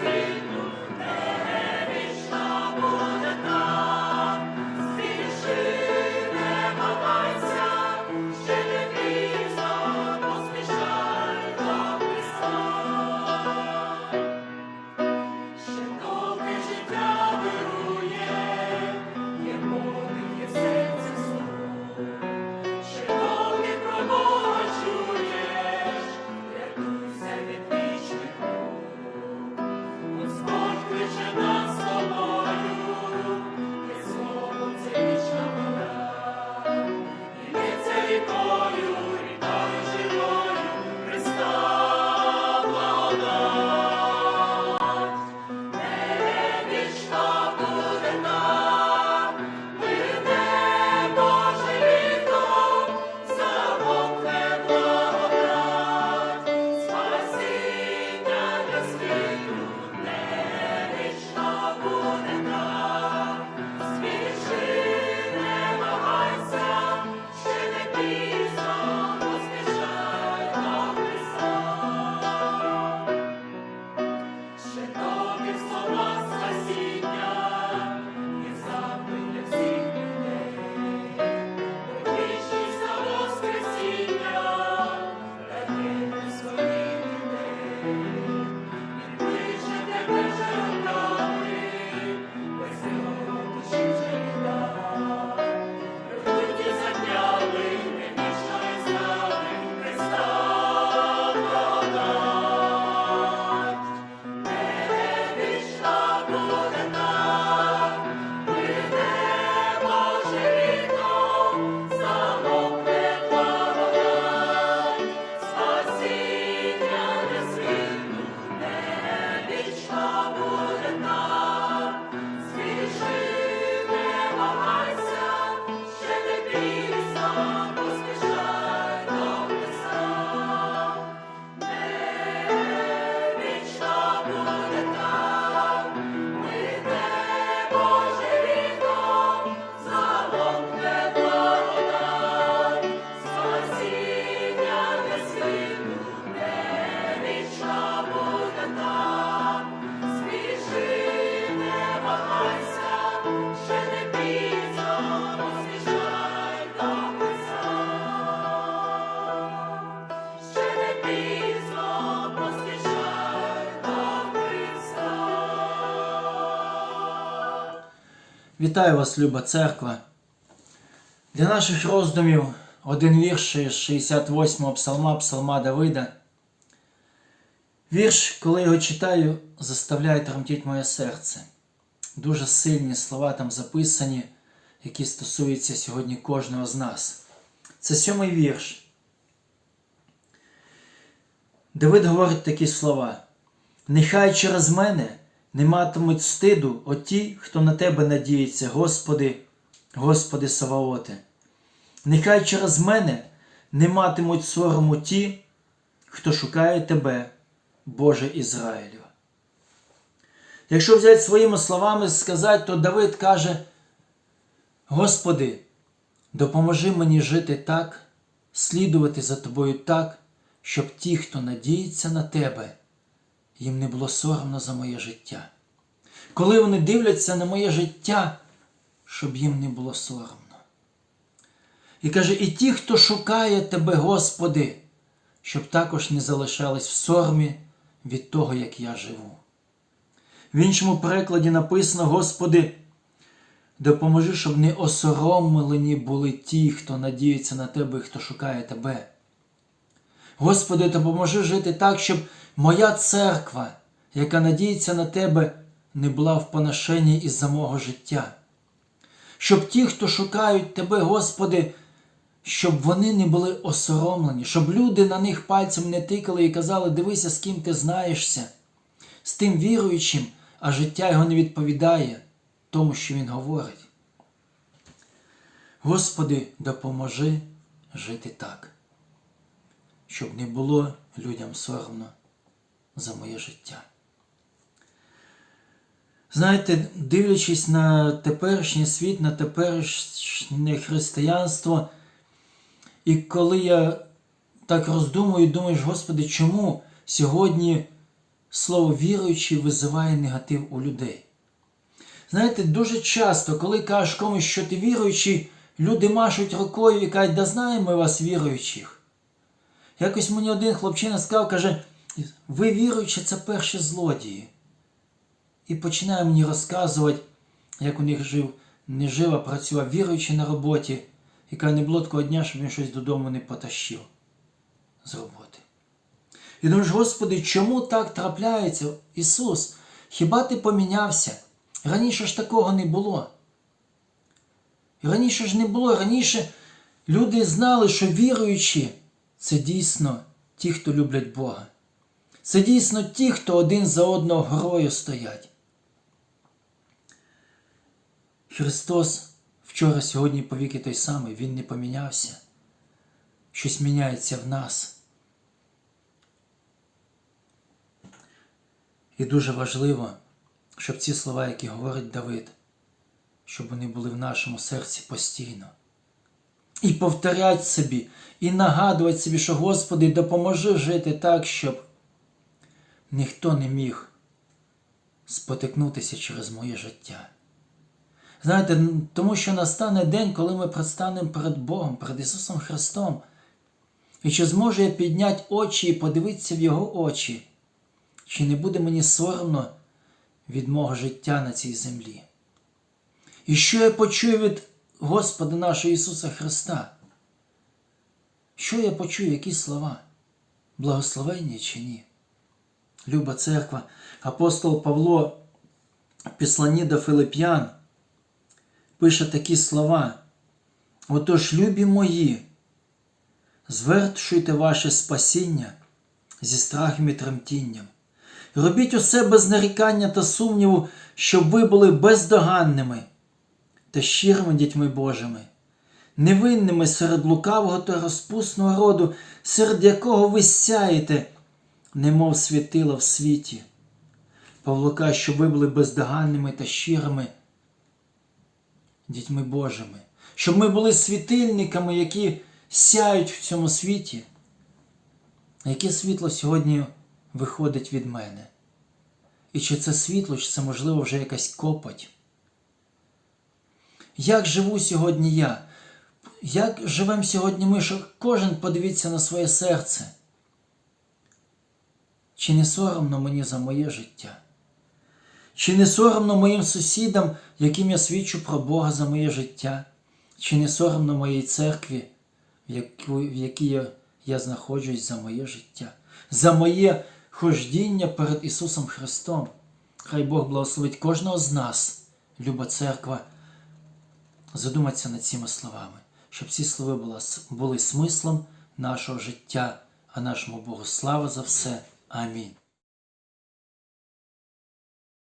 Christmas. Вітаю вас, люба церква. Для наших роздумів один вірш із 68-го псалма, псалма Давида. Вірш, коли його читаю, заставляє тремтіть моє серце. Дуже сильні слова там записані, які стосуються сьогодні кожного з нас. Це сьомий вірш. Давид говорить такі слова. Нехай через мене не матимуть стиду оті, хто на тебе надіється, Господи, Господи Саваоте. Нехай через мене не матимуть сорому ті, хто шукає Тебе, Боже Ізраїлю. Якщо взяти своїми словами сказати, то Давид каже: Господи, допоможи мені жити так, слідувати за Тобою так, щоб ті, хто надіється на Тебе, їм не було соромно за моє життя. Коли вони дивляться на моє життя, щоб їм не було соромно. І каже, і ті, хто шукає Тебе, Господи, щоб також не залишались в соромі від того, як я живу. В іншому перекладі написано, Господи, допоможи, щоб не осоромлені були ті, хто надіється на Тебе і хто шукає Тебе. Господи, допоможи жити так, щоб моя церква, яка надіється на Тебе, не була в поношенні із-за мого життя. Щоб ті, хто шукають Тебе, Господи, щоб вони не були осоромлені, щоб люди на них пальцем не тикали і казали, дивися, з ким ти знаєшся, з тим віруючим, а життя його не відповідає тому, що він говорить. Господи, допоможи жити так, щоб не було людям соромно за моє життя. Знаєте, дивлячись на теперішній світ, на теперішнє християнство, і коли я так роздумую, думаєш, Господи, чому сьогодні слово віруючий визиває негатив у людей? Знаєте, дуже часто, коли кажеш комусь, що ти віруючий, люди машуть рукою і кажуть, да знаємо ми вас віруючих. Якось мені один хлопчина сказав, каже, ви віруючі, це перші злодії. І починає мені розказувати, як у них жив, не жив, а працював віруючий на роботі, яка не було такого дня, щоб він щось додому не потащив з роботи. І думаєш, Господи, чому так трапляється? Ісус, хіба ти помінявся? Раніше ж такого не було. Раніше ж не було. Раніше люди знали, що віруючі це дійсно ті, хто люблять Бога. Це дійсно ті, хто один за одного горою стоять. Христос вчора, сьогодні повіки той самий, Він не помінявся. Щось міняється в нас. І дуже важливо, щоб ці слова, які говорить Давид, щоб вони були в нашому серці постійно. І повторять собі, і нагадувати собі, що Господи, допоможи жити так, щоб ніхто не міг спотикнутися через моє життя. Знаєте, тому що настане день, коли ми предстанемо перед Богом, перед Ісусом Христом. І чи зможу я підняти очі і подивитися в Його очі? Чи не буде мені соромно від мого життя на цій землі? І що я почую від Господа нашого Ісуса Христа? Що я почую, які слова? Благословення чи ні? Люба церква, апостол Павло в Післанні до Филип'ян пише такі слова. Отож, любі мої, звершуйте ваше спасіння зі страхом і тремтінням. Робіть усе без нарікання та сумніву, щоб ви були бездоганними та щирими дітьми Божими, невинними серед лукавого та розпусного роду, серед якого ви сяєте, немов світила в світі. Павло каже, щоб ви були бездоганними та щирими дітьми Божими, щоб ми були світильниками, які сяють в цьому світі. Яке світло сьогодні виходить від мене? І чи це світло, чи це, можливо, вже якась копоть? Як живу сьогодні я? Як живемо сьогодні ми, що кожен подивіться на своє серце? Чи не соромно мені за моє життя? Чи не соромно моїм сусідам, яким я свідчу про Бога за моє життя? Чи не соромно моїй церкві, в, якій я, я знаходжусь за моє життя, за моє хождіння перед Ісусом Христом? Хай Бог благословить кожного з нас, люба церква, задуматися над цими словами, щоб ці слова були смислом нашого життя, а нашому Богу слава за все. Амінь.